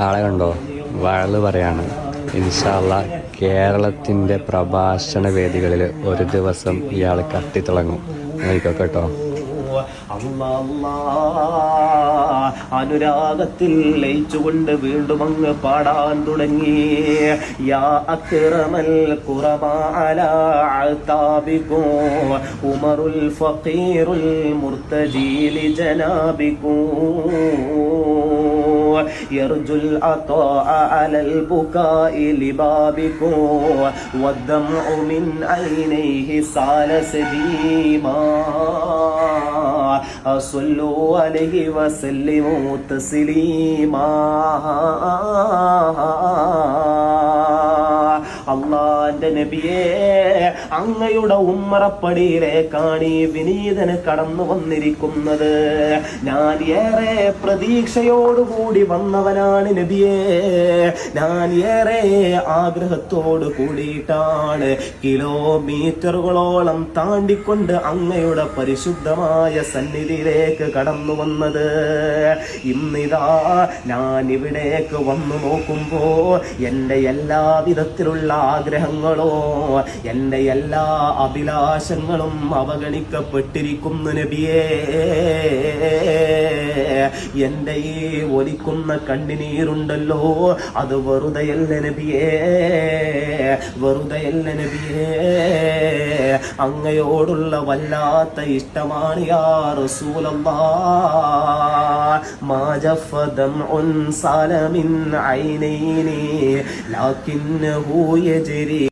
ആളെ കണ്ടോ? വഴൽ പറയാണ്. ഇൻഷാല്ല കേരളത്തിന്റെ പ്രഭാഷണ വേദികളിൽ ഒരു ദിവസം ഇയാൾ കത്തിത്തിളങ്ങും നോക്കോ കേട്ടോ. അല്ലാ, അല്ലാ. അനുരാഗത്തിൽ ലയിച്ചുകൊണ്ട് വീണ്ടും അങ്ങ് പാടാൻ തുടങ്ങി യാ അക്രമൽ കുറമാലാബിക്കോ ഉമറുൽ ഫഖീറുൽ മുർത്തജീലി ജനാബിക്കോ يرجو العطاء على البكاء لبابكم والدمع من عينيه سال سديما صلوا عليه وسلموا تسليما അള്ളാന്റെ നബിയെ അങ്ങയുടെ ഉമ്മറപ്പടിയിലേക്കാണ് ഈ വിനീതന് കടന്നു വന്നിരിക്കുന്നത്. ഞാൻ ഏറെ പ്രതീക്ഷയോടുകൂടി വന്നവനാണ് നബിയെ. ഞാൻ ഏറെ ആഗ്രഹത്തോട് കൂടിയിട്ടാണ് കിലോമീറ്ററുകളോളം താണ്ടിക്കൊണ്ട് അങ്ങയുടെ പരിശുദ്ധമായ സന്നിധിയിലേക്ക് കടന്നു വന്നത്. ഇന്നിതാ ഞാൻ ഇവിടേക്ക് വന്നു നോക്കുമ്പോ എന്റെ എല്ലാ വിധത്തിലുള്ള ആഗ്രഹങ്ങളോ എൻ്റെ എല്ലാ അഭിലാഷങ്ങളും അവഗണിക്കപ്പെട്ടിരിക്കുന്നു നബിയേ എൻ്റെ ഈ ഒലിക്കുന്ന കണ്ണിനീരുണ്ടല്ലോ അത് വെറുതെയല്ല നബിയേ വെറുതെയല്ല നബിയേ അങ്ങയോടുള്ള വല്ലാത്ത ഇഷ്ടമാണ് യാ റസൂലല്ലാ ما جف دمع سال من عينيني لكنه يجري